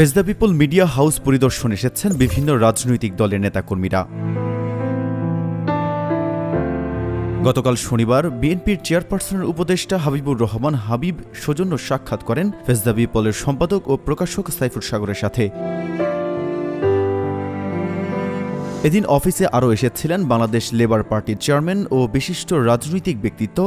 Face the people media house পরিদর্শন এসেছেন বিভিন্ন রাজনৈতিক দলের নেতাকর্মীরা। গতকাল শনিবার বিএনপির চেয়ারপারসনের উপদেষ্টা হাবিবুর রহমান হাবিব সৌজন্য সাক্ষাৎ করেন ফেস দ্য পিপলের সম্পাদক ও প্রকাশক সাইফুর সাগরের সাথে। এদিন অফিসে আরও এসেছিলেন বাংলাদেশ লেবার পার্টির চেয়ারম্যান ও বিশিষ্ট রাজনৈতিক ব্যক্তিত্ব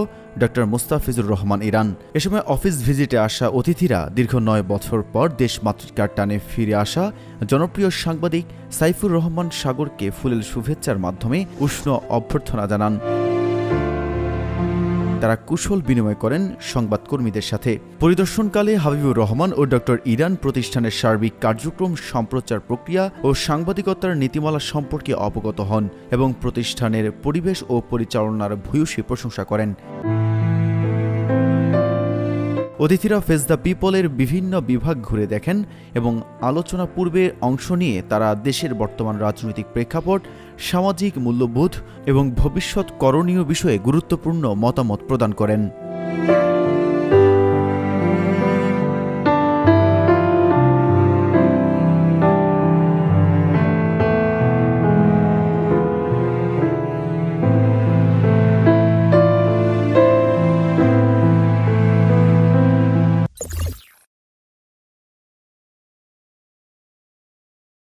ডক্টর মুস্তাফিজুর রহমান ইরান। এ সময় অফিস ভিজিটে আসা অতিথিরা দীর্ঘ নয় বছর পর দেশ মাতৃকার টানে ফিরে আসা জনপ্রিয় সাংবাদিক সাইফুর রহমান সাগরকে ফুলেল শুভেচ্ছার মাধ্যমে উষ্ণ অভ্যর্থনা জানান। তারা কুশল বিনিময় করেন সংবাদকর্মীদের সাথে। পরিদর্শনকালে হাবিবুর রহমান ও ড. ইরান প্রতিষ্ঠানের সার্বিক কার্যক্রম সম্প্রচার প্রক্রিয়া ও সাংবাদিকতার নীতিমালা সম্পর্কে অবগত হন এবং প্রতিষ্ঠানের পরিবেশ ও পরিচালনার ভূয়সী প্রশংসা করেন। অতিথিরা ফেস দ্য পিপলের বিভিন্ন বিভাগ ঘুরে দেখেন এবং আলোচনা পূর্বে অংশ নিয়ে তারা দেশের বর্তমান রাজনৈতিক প্রেক্ষাপট, সামাজিক মূল্যবোধ এবং ভবিষ্যৎ করণীয় বিষয়ে গুরুত্বপূর্ণ মতামত প্রদান করেন।